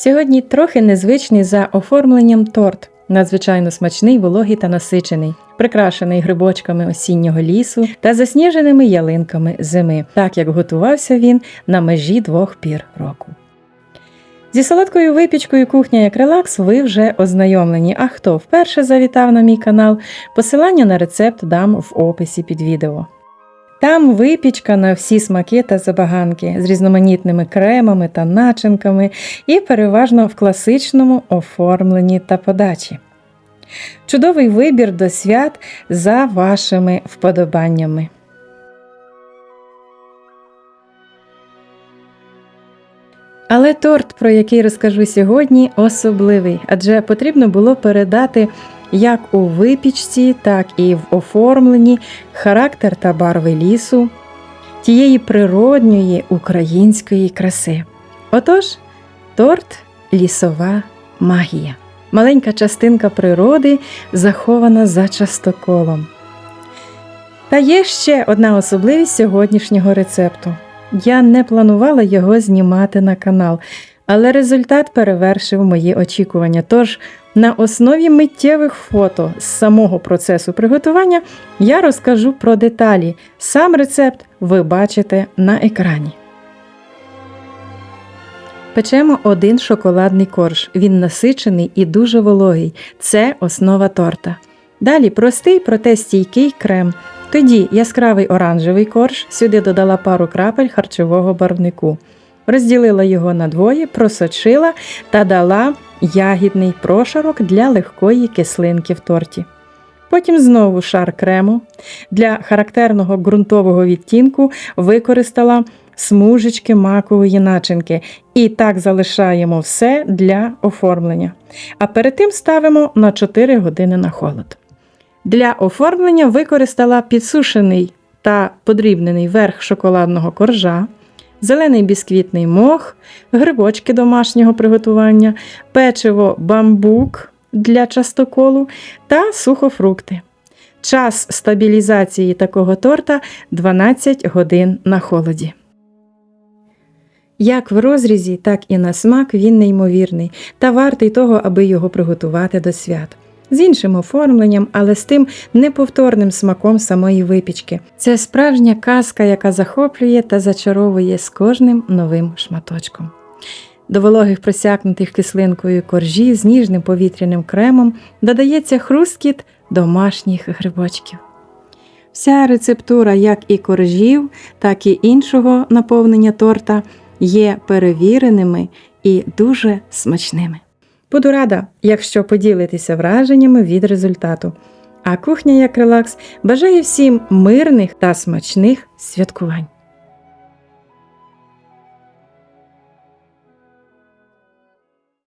Сьогодні трохи незвичний за оформленням торт, надзвичайно смачний, вологий та насичений, прикрашений грибочками осіннього лісу та засніженими ялинками зими, так як готувався він на межі двох пір року. Зі солодкою випічкою кухня як релакс ви вже ознайомлені. А хто вперше завітав на мій канал, посилання на рецепт дам в описі під відео. Там випічка на всі смаки та забаганки з різноманітними кремами та начинками і переважно в класичному оформленні та подачі. Чудовий вибір до свят за вашими вподобаннями. Але торт, про який розкажу сьогодні, особливий, адже потрібно було передати як у випічці, так і в оформленні характер та барви лісу, тієї природньої української краси. Отож, торт лісова магія. Маленька частинка природи захована за частоколом. Та є ще одна особливість сьогоднішнього рецепту. Я не планувала його знімати на канал, але результат перевершив мої очікування. Тож на основі миттєвих фото з самого процесу приготування я розкажу про деталі. Сам рецепт ви бачите на екрані. Печемо один шоколадний корж. Він насичений і дуже вологий. Це основа торта. Далі простий, проте стійкий крем. Тоді яскравий оранжевий корж, сюди додала пару крапель харчового барвнику. Розділила його на двоє, просочила та дала ягідний прошарок для легкої кислинки в торті. Потім знову шар крему. Для характерного ґрунтового відтінку використала смужечки макової начинки. І так залишаємо все для оформлення. А перед тим ставимо на 4 години на холод. Для оформлення використала підсушений та подрібнений верх шоколадного коржа, зелений бісквітний мох, грибочки домашнього приготування, печиво бамбук для частоколу та сухофрукти. Час стабілізації такого торта 12 годин на холоді. Як в розрізі, так і на смак він неймовірний та вартий того, аби його приготувати до свят. З іншим оформленням, але з тим неповторним смаком самої випічки. Це справжня казка, яка захоплює та зачаровує з кожним новим шматочком. До вологих просякнутих кислинкою коржів з ніжним повітряним кремом додається хрусткіт домашніх грибочків. Вся рецептура як і коржів, так і іншого наповнення торта є перевіреними і дуже смачними. Буду рада, якщо поділитеся враженнями від результату. А кухня як релакс бажає всім мирних та смачних святкувань.